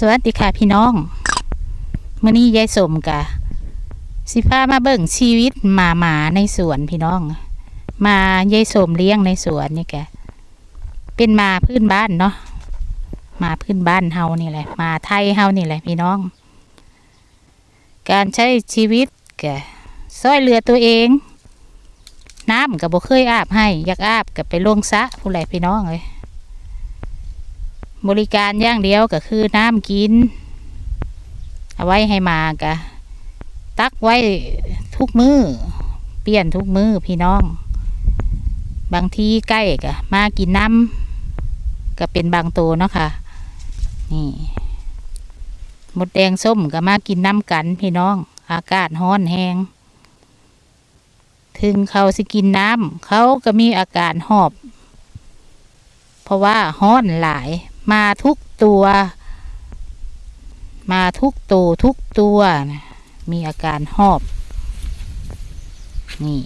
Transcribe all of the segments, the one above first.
สวัสดีค่ะพี่น้องมื้อนี้ยายสมกะสิพามาเบิ่งชีวิตหมาหมาในสวนพี่น้อง มายายสมเลี้ยงในสวนนี่แกเป็นหมาพื้นบ้านเนาะหมาพื้นบ้านเฮานี่แหละหมาไทยเฮานี่แหละพี่น้อง การใช้ชีวิตแกะซอยเรือตัวเอง น้ำกับบ่เคยอาบให้ อยากอาบกับไปลงสะผู้ใดพี่น้องเลย บริการอย่างเดียวก็คือน้ำกิน เอาไว้ให้มากะตักไว้ทุกมือเปลี่ยนทุกมือพี่น้อง บางทีใกล้กะมากินน้ำก็เป็นบางตัวเนาะค่ะ นี่มดแดงส้มก็มากินน้ำกันพี่น้อง อากาศร้อนแหงถึงเขาสิกินน้ำเขาก็มีอาการหอบ เพราะว่าฮ้อนหลาย มาทุกตัว มาทุกตัวทุกตัวนะมีอาการหอบ นี่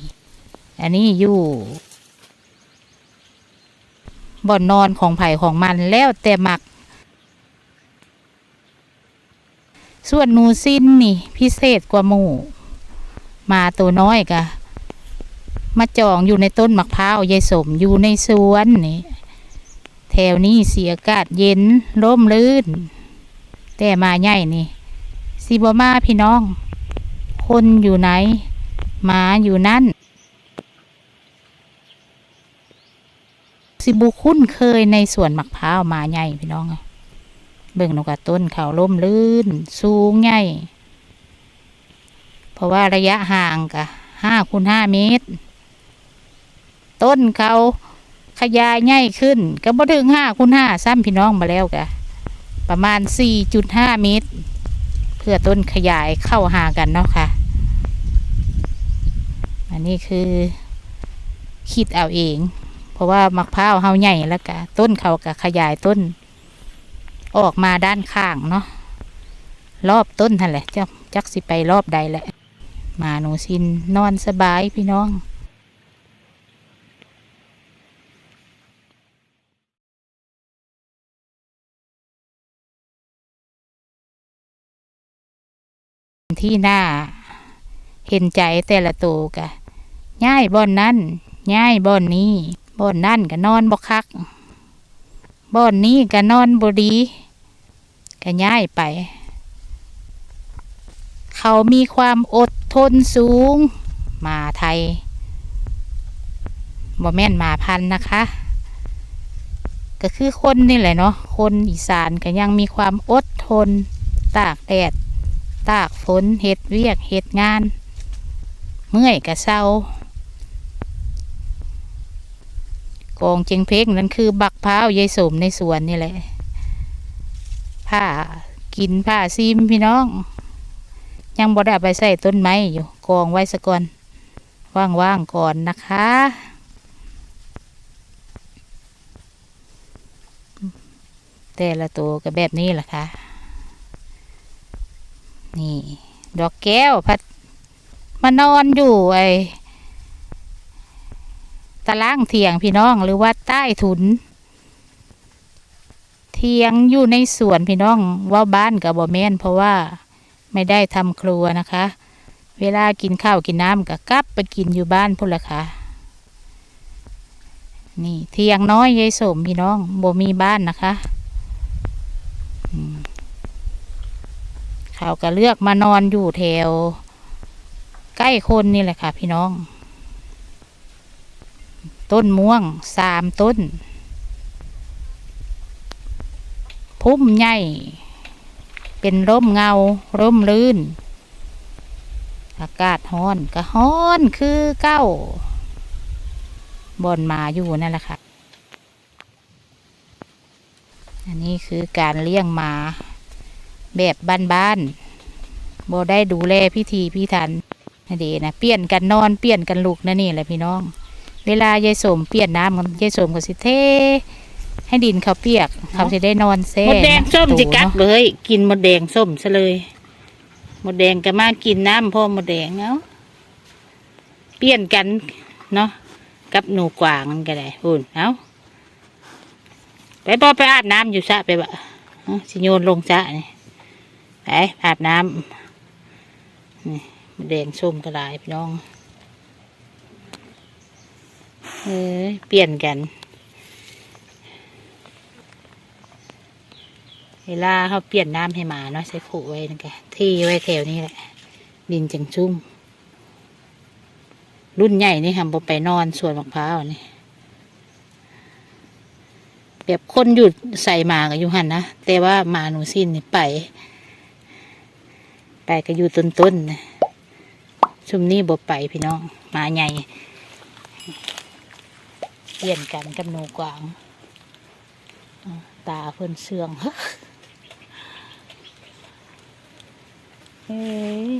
อันนี้อยู่บ่อนนอนของไผ่ของมันแล้วแต่หมัก ส่วนนูสิ้นนี่ พิเศษกว่าหมูมาตัวน้อยกะมาจองอยู่ในต้นมะพร้าวยายสมอยู่ในสวนนี่ แถวนี้เสียอากาศเย็นร่มรื่น แต่มาใหญ่นี่สิบมาพี่น้อง คนอยู่ไหนหมาอยู่นั่นสิบุคุ้นเคยในสวนมะพร้าวหมาใหญ่พี่น้องเบิ่งนกกระต้นเขาร่มลื่น สูงใหญ่เพราะว่าระยะห่างกะห้าคูณห้าเมตร ต้นเขา ขยายใหญ่ขึ้น ก็บ่ถึงห้าคูณห้าซ้ำพี่น้องมาแล้วกะประมาณสี่จุดห้าเมตร เพื่อต้นขยายเข้าหากันเนาะค่ะ อันนี้คือคิดเอาเอง เพราะว่ามะพร้าวเฮาใหญ่แล้วกะต้นเขากะขยายต้น ออกมาด้านข้างเนาะรอบต้นท่านแหละจักจักสิไปรอบใดแหละมาหนูชินนอนสบายพี่น้อง ที่หน้า เห็นใจแต่ละตัวกะย่ายบ่อนนั่นย่ายบ่อนนี้บ่อนนั่นก็นอนบ่คักบ่อนนี้ก็นอนบดีก็ย่ายไป เขามีความอดทนสูง มาไทยบ่แม่นมาพันนะคะ ก็คือคนนี่แหละเนาะคนอีสานก็ยังมีความอดทนตากแดด ตากฝนเห็ดเวียกเห็ดงาน เมื่อยกระเศร้ากองเจงเพกนั่นคือ บักพร้าวยายสมในสวนนี่แหละผ้ากินผ้าซิมพี่น้อง ยังบ่ได้ไปใส่ต้นไม้อยู่กองไว้สะก่อนว่างๆก่อนนะคะ แต่ละตัวก็แบบนี้แหละค่ะ นี่ ดอกแก้วพัดมานอนอยู่ไอ้ตารางเถียงพี่น้องหรือว่าใต้ถุนเทียงอยู่ในสวนพี่น้องว่าบ้านกับบ่แม่นเพราะว่าไม่ได้ทำครัวนะคะ เวลากินข้าวกินน้ำก็กลับไปกินอยู่บ้านพุ่นละค่ะนี่เทียงน้อยยายสมพี่น้องบ่มีบ้านนะคะอืม เขาก็เลือกมานอนอยู่แถว ใกล้คนนี่แหละค่ะ พี่น้อง ต้นม่วงสามต้น พุ่มใหญ่ เป็นร่มเงา ร่มรื่น อากาศฮ้อนก็ฮ้อนคือเก้าบอนมาอยู่นั่นแหละค่ะ อันนี้คือการเลี้ยงหมา แบบบ้านๆบ่ได้ดูแลพิธีพิธันนั่นเองนะเปลี่ยนกันนอนเปลี่ยนกันลุกนั่นนี่แหละพี่น้อง เวลายายสมเปลี่ยนน้ำมันยายสมก็สิเท ให้ดินเขาเปียกเขาจะได้นอนแซ่มดแดงส้มจิกัดเนาะเลย กินมดแดงส้มซะเลยมดแดงก็มากินน้ำพ่อมดแดงเอาเปลี่ยนกันเนาะกับหนูกวางมันก็ได้หุ่นเอาไปพอไปอาบน้ำอยู่สระไปบะเอาสิโยนลงจ้ะนี่ ไปอาบน้ำนี่มดแดงส้มกระลายพี่น้องเอ้ยเปลี่ยนกัน เวลาเขาเปลี่ยนน้ำให้หมาเนาะใส่ขู่ไว้นะแกที่ไว้แถวนี้แหละ ดินจังชุ่ม รุ่นใหญ่นี่ทำบไปนอนสวนมะพร้าวนี่แบบคนหยุดใส่หมากับอยู่หันนะ แต่ว่าหมาหนูสิ้นนี่ไป ไปก็อยู่ต้นๆนนะชุมนี้บไปพี่น้องหมาใหญ่เปลี่ยนกันกับหนูกวาง ตาเพิ่นเสื่องเฮ้ย